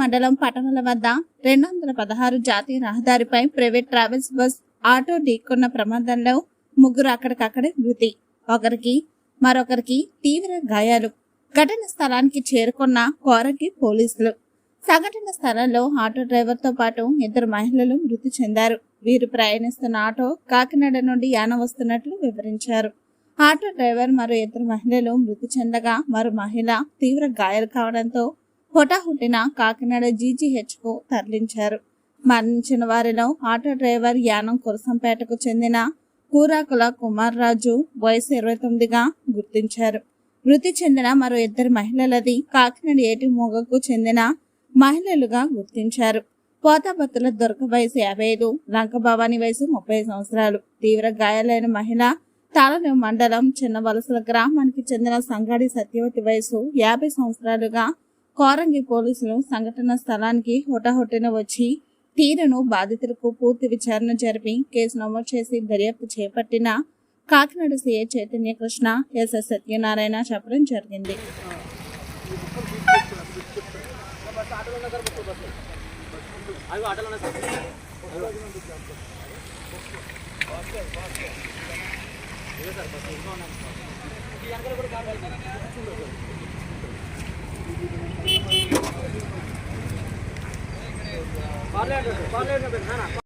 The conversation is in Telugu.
మండలం పటమల వద్ద రెండు వందల పదహారు జాతీయ రహదారిపై ప్రైవేట్ ట్రావెల్స్ బస్ ఆటో ఢీకొన్న ప్రమాదంలో ముగ్గురు అక్కడికక్కడే మృతి. ఒకరికి మరొకరికి తీవ్ర గాయాలు. ఘటన స్థలానికి చేరుకున్న కోరకి పోలీసులు. సంఘటన స్థలంలో ఆటో డ్రైవర్తో పాటు ఇద్దరు మహిళలు మృతి చెందారు. వీరు ప్రయాణిస్తున్న ఆటో కాకినాడ నుండి యాన వస్తున్నట్లు వివరించారు. ఆటో డ్రైవర్ మరో ఇద్దరు మహిళలు మృతి చెందగా మరో మహిళ తీవ్ర గాయాలు కావడంతో హుటాహుటిన కాకినాడ జీజీహెచ్కు తరలించారు. మరణించిన వారిలో ఆటో డ్రైవర్ యానం కురసంపేటకు చెందిన కూరాకుల కుమార్ రాజు వయసు ఇరవై తొమ్మిదిగా గుర్తించారు. మృతి చెందిన మరో ఇద్దరు మహిళలది కాకినాడ ఏటిమోగకు చెందిన మహిళలుగా గుర్తించారు. పోతాపత్తుల దుర్గ వయసు యాభై ఐదు లంకభవాని వయసు ముప్పై సంవత్సరాలు. తీవ్ర గాయాలైన మహిళ తాళను మండలం చిన్న వలసల గ్రామానికి చెందిన సంగాడి సత్యవతి వయసు యాభై సంవత్సరాలుగా కోరంగి పోలీసులు సంఘటన స్థలానికి హుటాహుటిన వచ్చి తీరును బాధితులకు పూర్తి విచారణ జరిపి కేసు నమోదు చేసి దర్యాప్తు చేపట్టిన కాకినాడ సీఏ చైతన్య కృష్ణ ఎస్ఎస్ సత్యనారాయణ చెప్పడం జరిగింది. కూడా 把那个，把那个给看了。